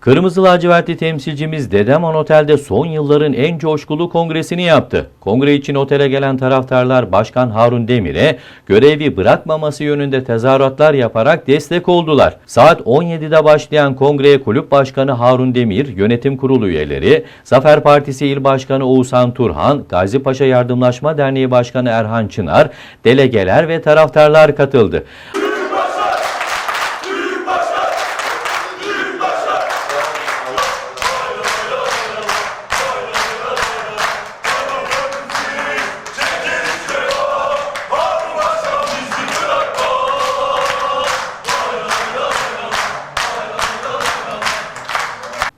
Kırmızı lacivertli temsilcimiz Dedeman Otel'de son yılların en coşkulu kongresini yaptı. Kongre için otele gelen taraftarlar Başkan Harun Demir'e görevi bırakmaması yönünde tezahüratlar yaparak destek oldular. Saat 17'de başlayan kongreye kulüp başkanı Harun Demir, yönetim kurulu üyeleri, Zafer Partisi İl Başkanı Oğuzhan Turhan, Gazi Paşa Yardımlaşma Derneği Başkanı Erhan Çınar, delegeler ve taraftarlar katıldı.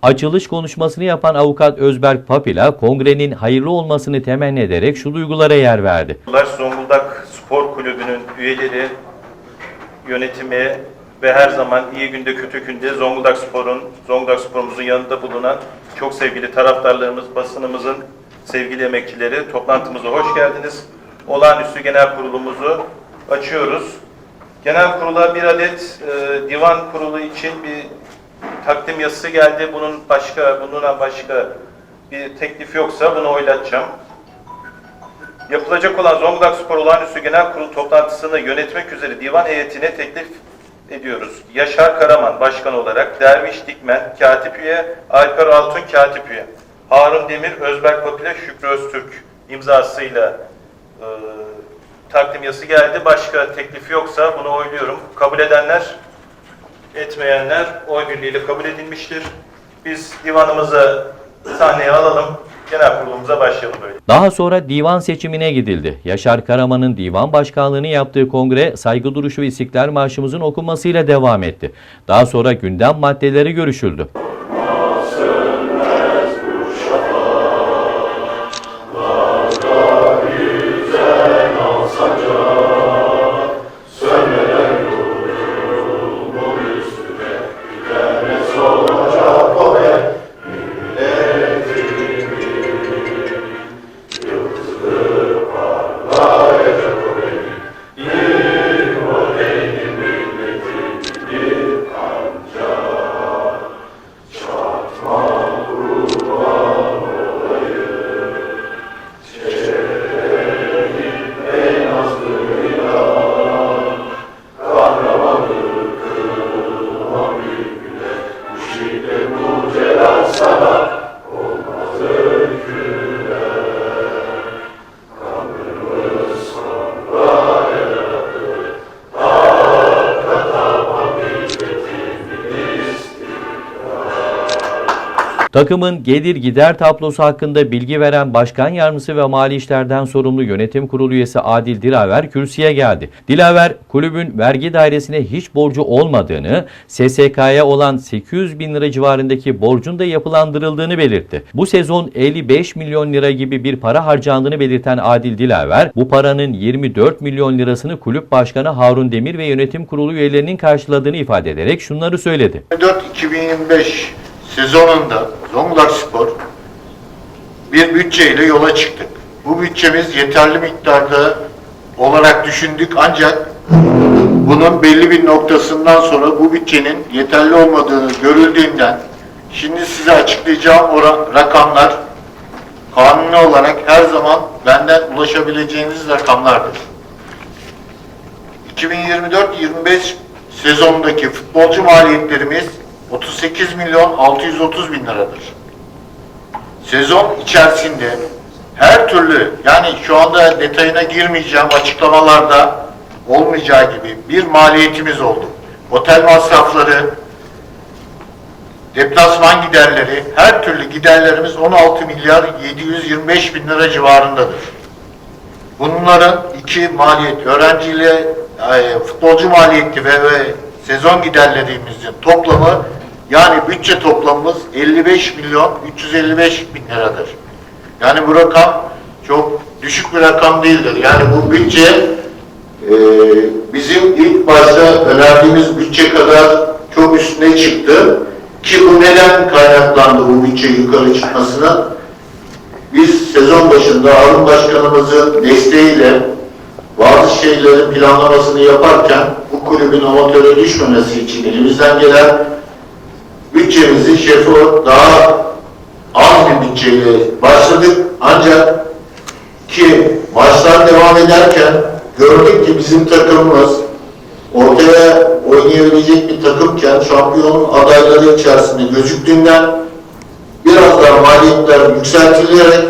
Açılış konuşmasını yapan avukat Özberk Papila, kongrenin hayırlı olmasını temenni ederek şu duygulara yer verdi. Zonguldak Spor Kulübü'nün üyeleri, yönetimi ve her zaman iyi günde kötü günde Zonguldak Spor'un, Zonguldak Spor'umuzun yanında bulunan çok sevgili taraftarlarımız, basınımızın sevgili emekçileri toplantımıza hoş geldiniz. Olağanüstü genel kurulumuzu açıyoruz. Genel kurula bir adet e, divan kurulu için bir takdim yazısı geldi. Bunun başka, bundan başka bir teklif yoksa bunu oylatacağım. Yapılacak olan Zonguldak Spor Olağanüstü Genel Kurulu toplantısını yönetmek üzere divan heyetine teklif ediyoruz. Yaşar Karaman başkan olarak, Derviş Dikmen katip üye, Alper Altun katip üye, Harun Demir, Özberk Papile, Şükrü Öztürk imzasıyla e, takdim yazısı geldi. Başka teklifi yoksa bunu oyluyorum. Kabul edenler, etmeyenler oy birliğiyle kabul edilmiştir. Biz divanımızı sahneye alalım. Genel kurulumuza başlayalım böyle. Daha sonra divan seçimine gidildi. Yaşar Karaman'ın divan başkanlığını yaptığı kongre saygı duruşu ve istiklal marşımızın okunmasıyla devam etti. Daha sonra gündem maddeleri görüşüldü. Takımın gelir gider tablosu hakkında bilgi veren Başkan Yardımcısı ve Mali İşlerden sorumlu Yönetim Kurulu üyesi Adil Dilaver kürsüye geldi. Dilaver, kulübün vergi dairesine hiç borcu olmadığını, SSK'ya olan 800 bin lira civarındaki borcun da yapılandırıldığını belirtti. Bu sezon 55 milyon lira gibi bir para harcandığını belirten Adil Dilaver, bu paranın 24 milyon lirasını kulüp başkanı Harun Demir ve yönetim kurulu üyelerinin karşıladığını ifade ederek şunları söyledi. 2024-2025 sezonunda Zonguldak Spor bir bütçeyle yola çıktık. Bu bütçemiz yeterli miktarda olarak düşündük ancak bunun belli bir noktasından sonra bu bütçenin yeterli olmadığını görüldüğünden şimdi size açıklayacağım oran, rakamlar kanuni olarak her zaman benden ulaşabileceğiniz rakamlardır. 2024-25 sezonundaki futbolcu maliyetlerimiz 38 milyon 630 bin liradır. Sezon içerisinde her türlü yani şu anda detayına girmeyeceğim açıklamalarda olmayacağı gibi bir maliyetimiz oldu. Otel masrafları, deplasman giderleri, her türlü giderlerimiz 16 milyar 725 bin lira civarındadır. Bunların iki maliyet, öğrenciyle e, futbolcu maliyeti ve, ve sezon giderlerimizin toplamı yani bütçe toplamımız 55 milyon 355 bin liradır. Yani bu rakam çok düşük bir rakam değildir. Yani bu bütçe e, bizim ilk başta önerdiğimiz bütçe kadar çok üstüne çıktı. Ki bu neden kaynaklandı bu bütçe yukarı çıkmasına? Biz sezon başında Harun Başkanımızın desteğiyle bazı şeylerin planlamasını yaparken bu kulübün amatöre düşmemesi için elimizden gelen bütçemizi şefi daha az bir bütçeyle başladık. Ancak ki maçlar devam ederken gördük ki bizim takımımız ortaya oynayabilecek bir takımken şampiyon adayları içerisinde gözüktüğünden biraz daha maliyetler yükseltilerek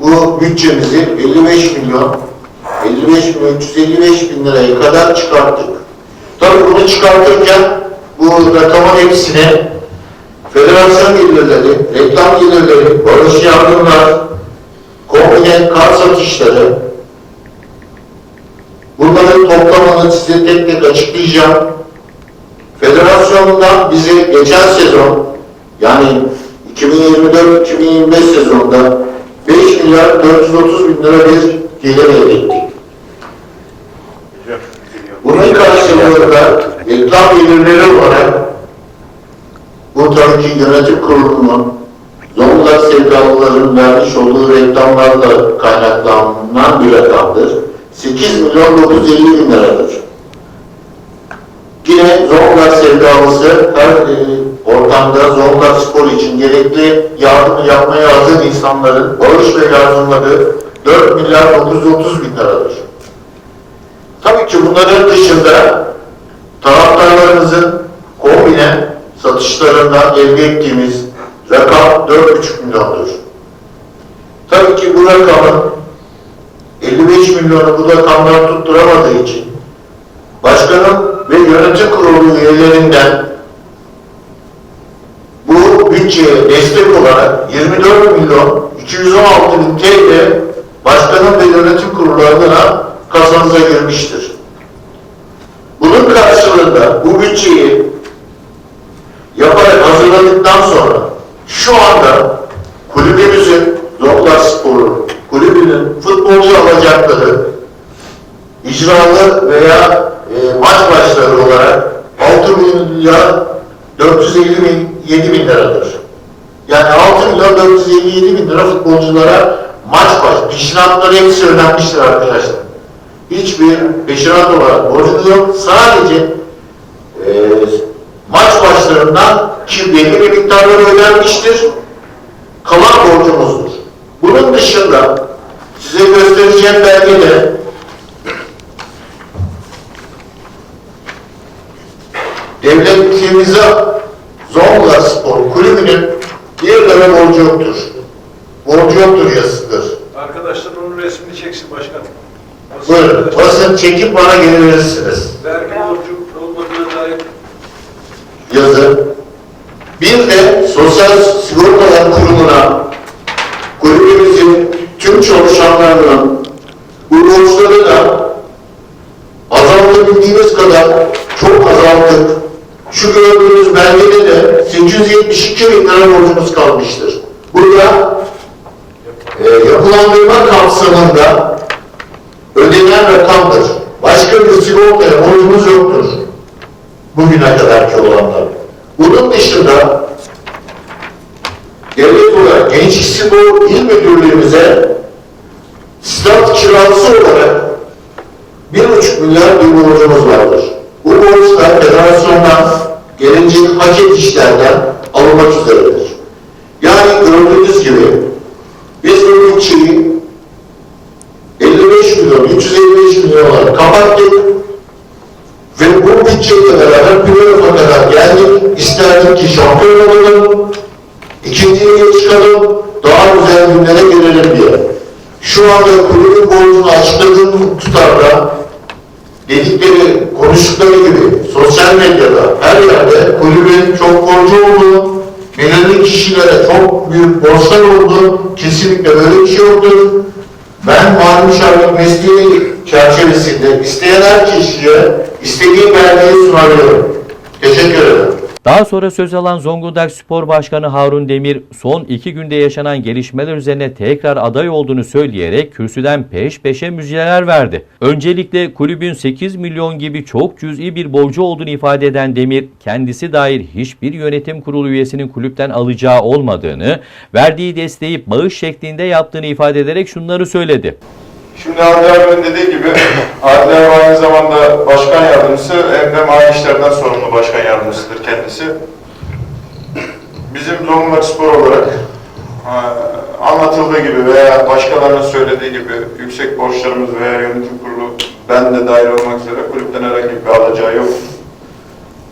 bu bütçemizi 55 milyon 55 milyon 355 bin liraya kadar çıkarttık. Tabii bunu çıkartırken bu rakamın hepsine federasyon gelirleri, reklam gelirleri, barış yardımlar, kombine kart satışları, bunların toplamını size tek tek açıklayacağım. Federasyondan bize geçen sezon, yani 2024-2025 sezonunda 5 milyar 430 bin lira bir gelir elde ettik. Bunun karşılığında reklam gelirleri olarak bu ki yönetim kurulunun Zonguldak sevdalıların vermiş olduğu reklamlarla kaynaklanan bir rakamdır. 8 milyon 950 bin liradır. Yine Zonguldak sevdalısı her e, ortamda Zonguldak spor için gerekli yardımı yapmaya hazır insanların bağış ve yardımları 4 milyar 930 bin liradır. Tabii ki bunların dışında taraftarlarımızın kombine satışlarından elde ettiğimiz rakam 4,5 milyondur. Tabii ki bu rakamın 55 milyonu bu rakamlar tutturamadığı için başkanım ve yönetim kurulu üyelerinden bu bütçeye destek olarak 24 milyon 216 bin TL başkanım ve yönetim kurulu kasanıza girmiştir. Bunun karşılığında bu bütçeyi yaparak hazırladıktan sonra şu anda kulübümüzün Zonguldak Sporu kulübünün futbolcu alacakları icralı veya e, maç başları olarak 6 milyar 457 bin liradır. Yani 6 milyon 457 bin lira futbolculara maç baş, peşinatları hepsi ödenmiştir arkadaşlar. Hiçbir peşinat olarak borcumuz yok. Sadece e, maç başlarından ki belli bir miktarları ödenmiştir. Kalan borcumuzdur. Bunun dışında size göstereceğim belgede devletimize Zonguldak Spor Kulübü'nün bir lira borcu yoktur. Borcu yoktur yazısıdır. Arkadaşlar onun resmini çeksin başkanım. Buyurun, basın çekip bana geri verirsiniz. Vergi borcu olmadığına dair yazı. Bir de Sosyal Sigortalar Kurumu'na kulübümüzün tüm çalışanlarının bu borçları da azaltabildiğimiz kadar çok azalttık. Şu gördüğünüz belgede de 872 bin lira borcumuz kalmıştır. Burada e, yapılandırma kapsamında ödenen rakamdır. Başka bir sigortaya borcumuz yoktur bugüne kadarki olanlar. Bunun dışında devlet olarak Gençlik Spor İl Müdürlüğümüze stat kirası olarak bir buçuk milyar bir borcumuz vardır. Bu borç da federasyondan gelecek hak edişlerden alınmak üzeredir. Yani gördüğünüz gibi belirli kişilere çok büyük borçlar olduğu kesinlikle böyle bir şey yoktur. Ben mali müşavirlik mesleği çerçevesinde isteyen her kişiye istediği belgeyi sunabiliyorum. Teşekkür ederim. Daha sonra söz alan Zonguldak Spor Başkanı Harun Demir son iki günde yaşanan gelişmeler üzerine tekrar aday olduğunu söyleyerek kürsüden peş peşe müjdeler verdi. Öncelikle kulübün 8 milyon gibi çok cüz'i bir borcu olduğunu ifade eden Demir, kendisi dair hiçbir yönetim kurulu üyesinin kulüpten alacağı olmadığını, verdiği desteği bağış şeklinde yaptığını ifade ederek şunları söyledi. Şimdi Adli abinin dediği gibi Adli abi aynı zamanda başkan yardımcısı hem de mali işlerden sorumlu başkan yardımcısıdır kendisi. bizim Zonguldak Spor olarak e, anlatıldığı gibi veya başkalarının söylediği gibi yüksek borçlarımız veya yönetim kurulu ben de dahil olmak üzere kulüpten herhangi bir alacağı yok.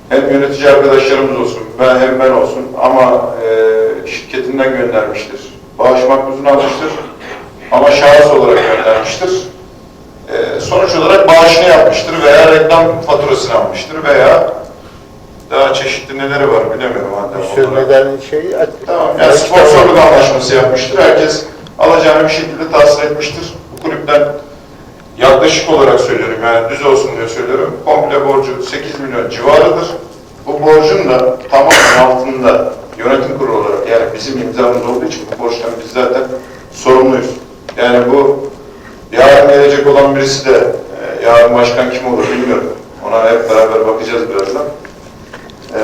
Hem yönetici arkadaşlarımız olsun, ben hem ben olsun ama e, şirketinden göndermiştir. Bağış makbuzunu almıştır ama şahıs olarak göndermiştir. E, sonuç olarak bağışını yapmıştır veya reklam faturasını almıştır veya daha çeşitli neleri var bilemiyorum. Hatta Sürmeden şey Tamam, yani sponsorluk anlaşması yapmıştır. Herkes alacağını bir şekilde tahsil etmiştir. Bu kulüpten yaklaşık olarak söylüyorum yani düz olsun diye söylüyorum. Komple borcu 8 milyon civarıdır. Bu borcun da tamamen altında yönetim kurulu olarak yani bizim imzamız olduğu için bu borçtan biz zaten sorumluyuz. Yani bu yarın gelecek olan birisi de e, yarın başkan kim olur bilmiyorum. Ona hep beraber bakacağız birazdan. Ee,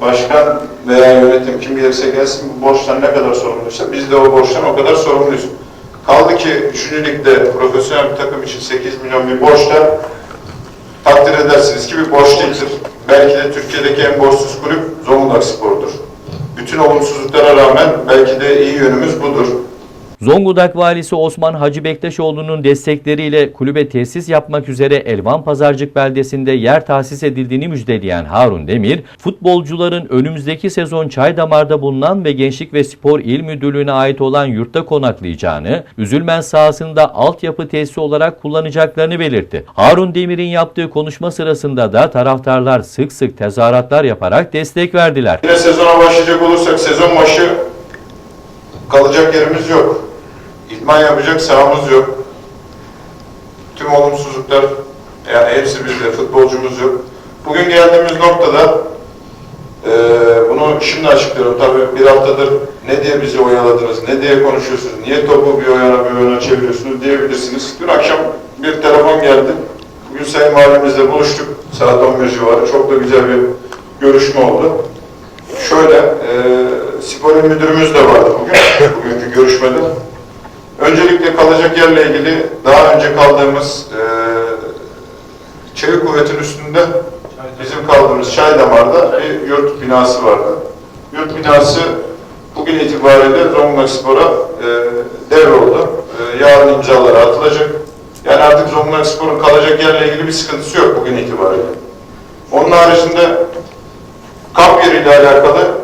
başkan veya yönetim kim gelirse gelsin bu borçtan ne kadar sorumluysa biz de o borçtan o kadar sorumluyuz. Kaldı ki 3. ligde profesyonel bir takım için 8 milyon bir borçta takdir edersiniz ki bir borç değildir. Belki de Türkiye'deki en borçsuz kulüp Zonguldak Spor'dur. Bütün olumsuzluklara rağmen belki de iyi yönümüz budur. Zonguldak valisi Osman Hacı Bektaşoğlu'nun destekleriyle kulübe tesis yapmak üzere Elvan Pazarcık beldesinde yer tahsis edildiğini müjdeleyen Harun Demir, futbolcuların önümüzdeki sezon Çaydamar'da bulunan ve Gençlik ve Spor İl Müdürlüğü'ne ait olan yurtta konaklayacağını, Üzülmez sahasında altyapı tesisi olarak kullanacaklarını belirtti. Harun Demir'in yaptığı konuşma sırasında da taraftarlar sık sık tezahüratlar yaparak destek verdiler. Yine sezona başlayacak olursak sezon başı kalacak yerimiz yok. İdman yapacak sahamız yok. Tüm olumsuzluklar yani hepsi bizde, futbolcumuz yok. Bugün geldiğimiz noktada eee, bunu şimdi açıklıyorum. Tabii bir haftadır ne diye bizi oyaladınız, ne diye konuşuyorsunuz, niye topu bir o yana bir o yana çeviriyorsunuz diyebilirsiniz. Dün akşam bir telefon geldi. Bugün Sayın Valimizle buluştuk saat 11 civarı. Çok da güzel bir görüşme oldu. Şöyle, e, spor il müdürümüz de vardı bugün, bugünkü görüşmede. Öncelikle kalacak yerle ilgili daha önce kaldığımız e, çevik kuvvetin üstünde bizim kaldığımız Çaydamar'da bir yurt binası vardı. Yurt binası bugün itibariyle Zonguldak Spor'a e, devroldu. E, yarın imzaları atılacak. Yani artık Zonguldak Spor'un kalacak yerle ilgili bir sıkıntısı yok bugün itibariyle. Onun haricinde kamp yeriyle alakalı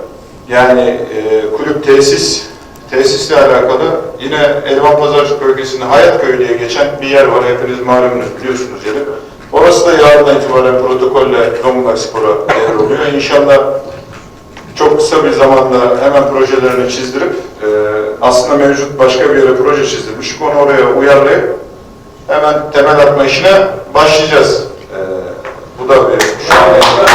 yani e, kulüp tesis tesisle alakalı yine Elvan Pazarcık bölgesinde Hayat Köyü diye geçen bir yer var. Hepiniz malumunuz biliyorsunuz yeri. Orası da yarından itibaren protokolle Zonguldak Spor'a devroluyor. İnşallah çok kısa bir zamanda hemen projelerini çizdirip e, aslında mevcut başka bir yere proje çizdirmiş. Onu oraya uyarlayıp hemen temel atma işine başlayacağız. E, bu da bir şu an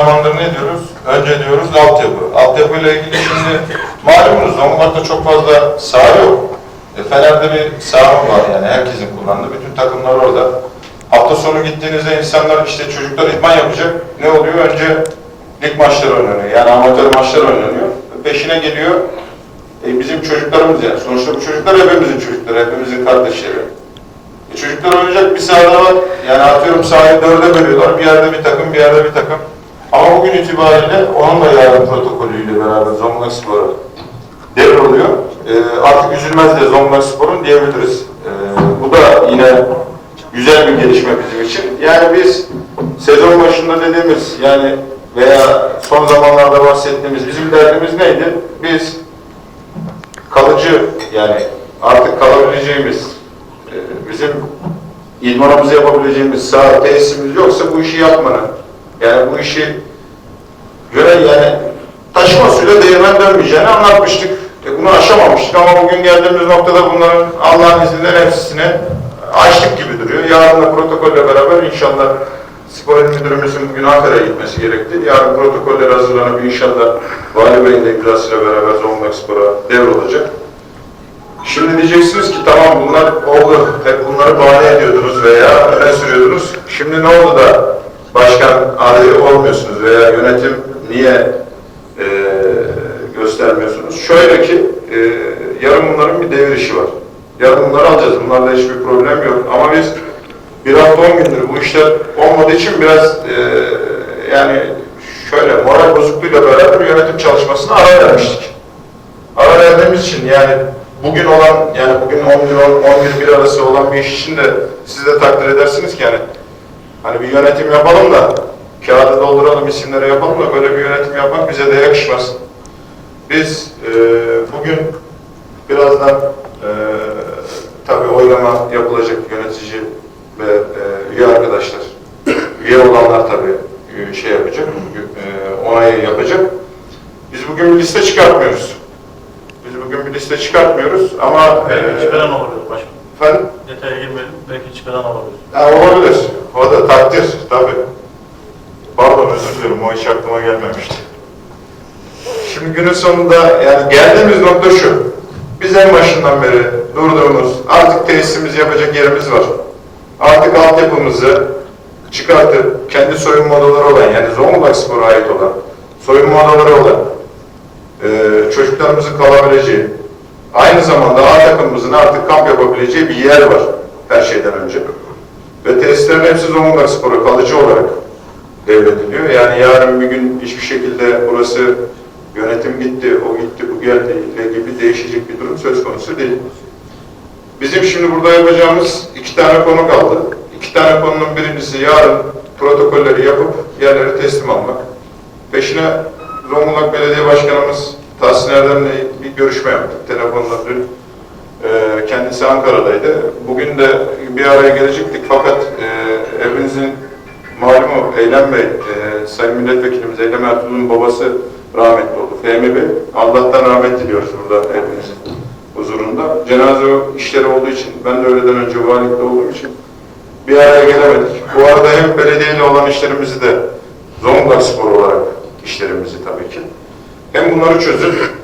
zamandır ne diyoruz? Önce diyoruz altyapı. Altyapıyla ilgili şimdi malumunuz Zonguldak'ta çok fazla saha yok. E, Fener'de bir saha var yani herkesin kullandığı. Bütün takımlar orada. Hafta sonu gittiğinizde insanlar işte çocuklar idman yapacak. Ne oluyor? Önce lig maçları oynanıyor. Yani amatör maçlar oynanıyor. Peşine geliyor. E, bizim çocuklarımız yani. Sonuçta bu çocuklar hepimizin çocukları, hepimizin kardeşleri. E çocuklar oynayacak bir sahada var. Yani atıyorum sahayı dörde bölüyorlar. Bir yerde bir takım, bir yerde bir takım. Ama bugün itibariyle onun da yarın protokolüyle beraber Zonguldak Spor'a devroluyor. E, artık üzülmez de Zonguldak Spor'un diyebiliriz. E, bu da yine güzel bir gelişme bizim için. Yani biz sezon başında dediğimiz yani veya son zamanlarda bahsettiğimiz bizim derdimiz neydi? Biz kalıcı yani artık kalabileceğimiz e, bizim idmanımızı yapabileceğimiz saha tesisimiz yoksa bu işi yapmanın yani bu işi göre yani taşıma suyla değirmen dönmeyeceğini anlatmıştık. E bunu aşamamıştık ama bugün geldiğimiz noktada bunların Allah'ın izniyle hepsini açtık gibi duruyor. Yarın da protokolle beraber inşallah spor müdürümüzün bugün Ankara'ya gitmesi gerekti. Yarın protokoller hazırlanıp inşallah Vali Bey'in de imzasıyla beraber Zonguldak Spor'a devrolacak. Şimdi diyeceksiniz ki tamam bunlar oldu, hep bunları bahane ediyordunuz veya öne sürüyordunuz. Şimdi ne oldu da başkan adayı olmuyorsunuz veya yönetim niye e, göstermiyorsunuz? Şöyle ki e, yarın bunların bir devir işi var. Yarın bunları alacağız. Bunlarla hiçbir problem yok. Ama biz bir hafta on gündür bu işler olmadığı için biraz e, yani şöyle moral bozukluğuyla beraber yönetim çalışmasına ara vermiştik. Ara verdiğimiz için yani bugün olan yani bugün 10 gün 11 bir arası olan bir iş için de siz de takdir edersiniz ki yani hani bir yönetim yapalım da kağıdı dolduralım isimleri yapalım da böyle bir yönetim yapmak bize de yakışmaz. Biz e, bugün birazdan e, tabii oylama yapılacak yönetici ve e, üye arkadaşlar. Üye olanlar tabii e, şey yapacak, e, onayı yapacak. Biz bugün bir liste çıkartmıyoruz. Biz bugün bir liste çıkartmıyoruz ama Belki e, çıkaran olabilir başkanım. Detaya girmeyelim. Belki çıkaran olabilir. ha, olabilir. O da takdir tabii. Pardon özür dilerim o hiç aklıma gelmemişti. Şimdi günün sonunda yani geldiğimiz nokta şu. Biz en başından beri durduğumuz artık tesisimiz yapacak yerimiz var. Artık altyapımızı çıkartıp kendi soyunma odaları olan yani Zonguldak Spor'a ait olan soyunma odaları olan e, çocuklarımızın kalabileceği aynı zamanda A takımımızın artık kamp yapabileceği bir yer var her şeyden önce. Ve tesislerin hepsi Zonguldak Spor'a kalıcı olarak devrediliyor. Yani yarın bir gün hiçbir şekilde burası yönetim gitti, o gitti, bu geldi gibi değişecek bir durum söz konusu değil. Bizim şimdi burada yapacağımız iki tane konu kaldı. İki tane konunun birincisi yarın protokolleri yapıp yerleri teslim almak. Peşine Zonguldak Belediye Başkanımız Tahsin Erdem'le bir görüşme yaptık. Telefonla dün. Ee, kendisi Ankara'daydı. Bugün de bir araya gelecektik fakat e, hepinizin malumu Eylem Bey, e, Sayın Milletvekilimiz Eylem Ertuğrul'un babası rahmetli oldu. Fehmi Bey. Allah'tan rahmet diliyoruz burada hepinizin huzurunda. Cenaze işleri olduğu için, ben de öğleden önce valilikte olduğum için bir araya gelemedik. Bu arada hem belediyeyle olan işlerimizi de Zonguldak Spor olarak işlerimizi tabii ki. Hem bunları çözüp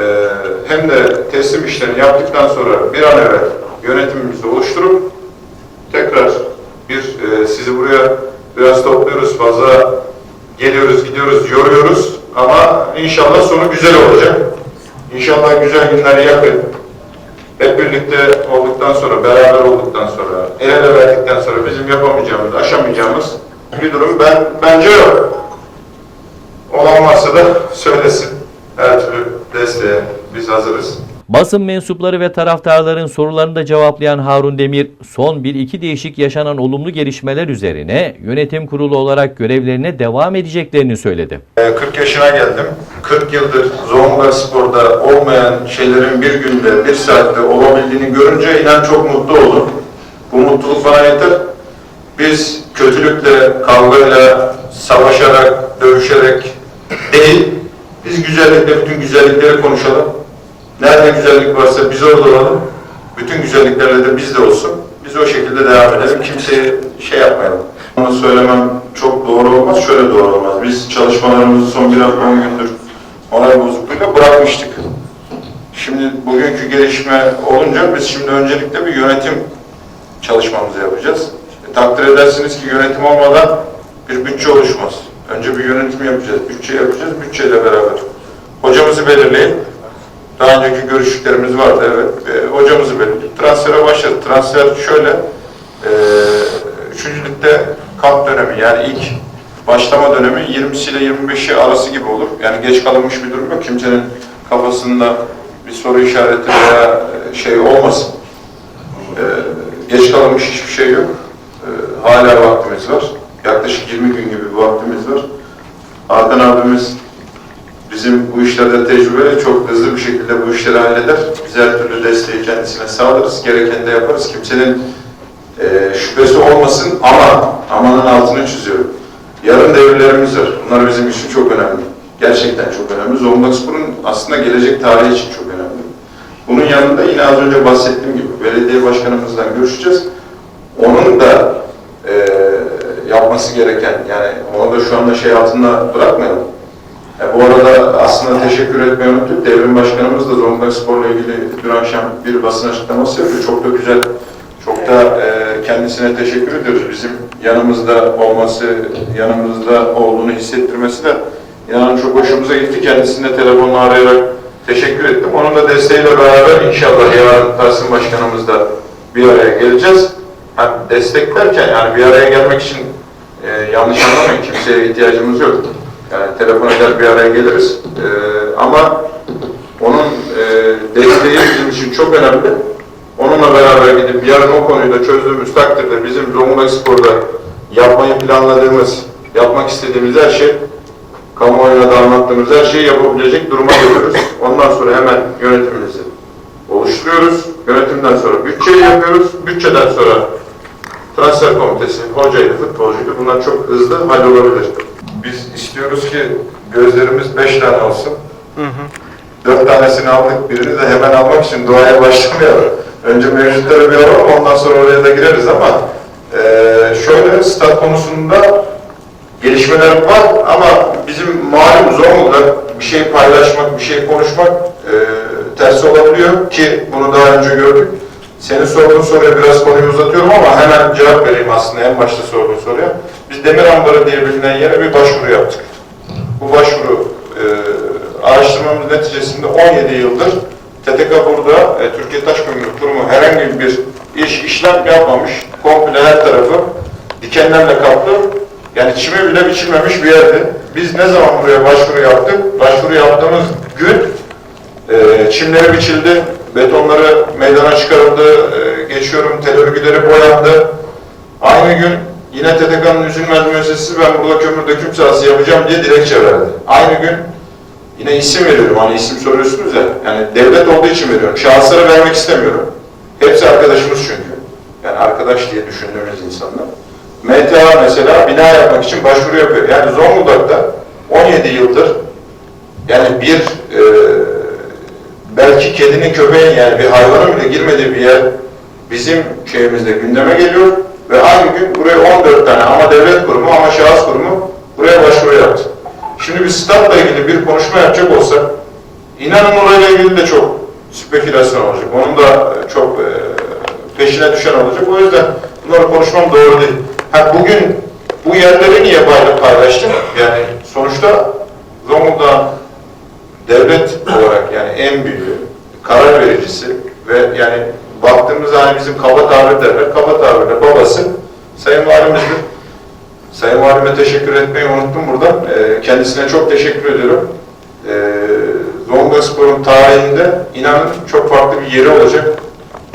e, hem de teslim işlerini yaptıktan sonra bir an evvel yönetimimizi oluşturup tekrar bir e, sizi buraya biraz topluyoruz fazla geliyoruz gidiyoruz yoruyoruz ama inşallah sonu güzel olacak. İnşallah güzel günler yakın. Hep birlikte olduktan sonra, beraber olduktan sonra, el ele verdikten sonra bizim yapamayacağımız, aşamayacağımız bir durum ben bence yok. Olan varsa da söylesin. Her türlü desteğe biz hazırız. Basın mensupları ve taraftarların sorularını da cevaplayan Harun Demir, son 1-2 değişik yaşanan olumlu gelişmeler üzerine yönetim kurulu olarak görevlerine devam edeceklerini söyledi. Ee, 40 yaşına geldim. 40 yıldır Zonguldak Spor'da olmayan şeylerin bir günde, bir saatte olabildiğini görünce inan çok mutlu oldum. Bu mutluluk bana yeter. Biz kötülükle, kavgayla, savaşarak, dövüşerek değil, biz güzellikle bütün güzellikleri konuşalım. Nerede güzellik varsa biz orada olalım. Bütün güzelliklerle de bizde olsun. Biz o şekilde devam edelim. Kimseye şey yapmayalım. Onu söylemem çok doğru olmaz. Şöyle doğru olmaz. Biz çalışmalarımızı son bir hafta on gündür moral bozukluğuyla bırakmıştık. Şimdi bugünkü gelişme olunca biz şimdi öncelikle bir yönetim çalışmamızı yapacağız. E, takdir edersiniz ki yönetim olmadan bir bütçe oluşmaz. Önce bir yönetim yapacağız, bütçe yapacağız, bütçeyle beraber. Hocamızı belirleyin. Daha önceki görüşüklerimiz vardı evet. E, hocamızı belirledik. Transfere başladık. Transfer şöyle, e, üçüncü ligde kamp dönemi yani ilk başlama dönemi 20'si ile 25'i arası gibi olur. Yani geç kalınmış bir durum yok. Kimsenin kafasında bir soru işareti veya e, şey olmasın. E, geç kalınmış hiçbir şey yok. E, hala vaktimiz var. Yaklaşık 20 gün gibi bir vaktimiz var. Hakan abimiz bizim bu işlerde tecrübeli, çok hızlı bir şekilde bu işleri halleder. Biz her türlü desteği kendisine sağlarız, gerekeni de yaparız. Kimsenin e, şüphesi olmasın ama, amanın altını çiziyorum. Yarın devirlerimiz var. Bunlar bizim için çok önemli. Gerçekten çok önemli. Zonguldak Spor'un aslında gelecek tarihi için çok önemli. Bunun yanında yine az önce bahsettiğim gibi belediye başkanımızla görüşeceğiz. Onun da e, yapması gereken, yani onu da şu anda şey altında bırakmayalım. E, bu arada aslında teşekkür etmeyi unuttuk. Devrim Başkanımız da Zonguldak Spor'la ilgili dün akşam bir basın açıklaması yapıyor. Çok da güzel, çok da e, kendisine teşekkür ediyoruz. Bizim yanımızda olması, yanımızda olduğunu hissettirmesi de inanın çok hoşumuza gitti. Kendisine telefonla arayarak teşekkür ettim. Onun da desteğiyle beraber inşallah yarın Tahsin Başkanımızla bir araya geleceğiz. Hem destek derken yani bir araya gelmek için e, yanlış anlamayın kimseye ihtiyacımız yok. Yani telefon eder bir araya geliriz. E, ama onun e, desteği bizim için çok önemli. Onunla beraber gidip yarın o konuyu da çözdüğümüz takdirde bizim Zonguldak Spor'da yapmayı planladığımız, yapmak istediğimiz her şey, kamuoyuna da anlattığımız her şeyi yapabilecek duruma geliyoruz. Ondan sonra hemen yönetimimizi oluşturuyoruz. Yönetimden sonra bütçeyi yapıyoruz. Bütçeden sonra transfer komitesi, hocaydı, futbolcuydu. Bunlar çok hızlı hallolabilir. Biz istiyoruz ki gözlerimiz beş tane olsun. Dört tanesini aldık, birini de hemen almak için duaya başlamayalım. Önce mevcutları bir alalım, ondan sonra oraya da gireriz ama eee şöyle stat konusunda gelişmeler var ama bizim malum Zonguldak bir şey paylaşmak, bir şey konuşmak eee tersi olabiliyor ki bunu daha önce gördük. Senin sorduğun soruya biraz konuyu uzatıyorum ama hemen cevap vereyim aslında en başta sorduğun soruya. Biz Demir Ambarı diye bilinen yere bir başvuru yaptık. Bu başvuru e, araştırmamız neticesinde 17 yıldır TTK burada, e, Türkiye Taş Kömürü Kurumu herhangi bir iş, işlem yapmamış. Komple her tarafı dikenlerle kaplı. Yani çime bile biçilmemiş bir yerdi. Biz ne zaman buraya başvuru yaptık? Başvuru yaptığımız gün e, çimleri biçildi, betonları meydana çıkarıldı, e, geçiyorum tel örgüleri boyandı. Aynı gün yine TTK'nın üzülmez müessesesi ben burada kömür döküm sahası yapacağım diye dilekçe verdi. Aynı gün yine isim veriyorum hani isim soruyorsunuz ya yani devlet olduğu için veriyorum. Şahısları vermek istemiyorum. Hepsi arkadaşımız çünkü. Yani arkadaş diye düşündüğümüz insanlar. MTA mesela bina yapmak için başvuru yapıyor. Yani Zonguldak'ta 17 yıldır yani bir e, belki kedinin köpeğin yani bir hayvanın bile girmediği bir yer bizim şeyimizde gündeme geliyor ve aynı gün buraya 14 tane ama devlet kurumu ama şahıs kurumu buraya başvuru yaptı. Şimdi biz statla ilgili bir konuşma yapacak olsak inanın orayla ilgili de çok spekülasyon olacak. Onun da çok e, peşine düşen olacak. O yüzden bunları konuşmam doğru değil. Ha, bugün bu yerleri niye payla- paylaştım? Yani sonuçta Zonguldak'ın devlet olarak yani en büyüğü, karar vericisi ve yani baktığımızda hani bizim kaba tabir derler, kaba tabirle babası Sayın Valimizdir. Sayın Valime teşekkür etmeyi unuttum buradan. Ee, kendisine çok teşekkür ediyorum. Ee, Zonguldak Spor'un tarihinde inanın çok farklı bir yeri olacak.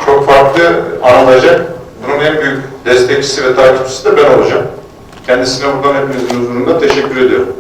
Çok farklı anılacak. Bunun en büyük destekçisi ve takipçisi de ben olacağım. Kendisine buradan hepinizin huzurunda teşekkür ediyorum.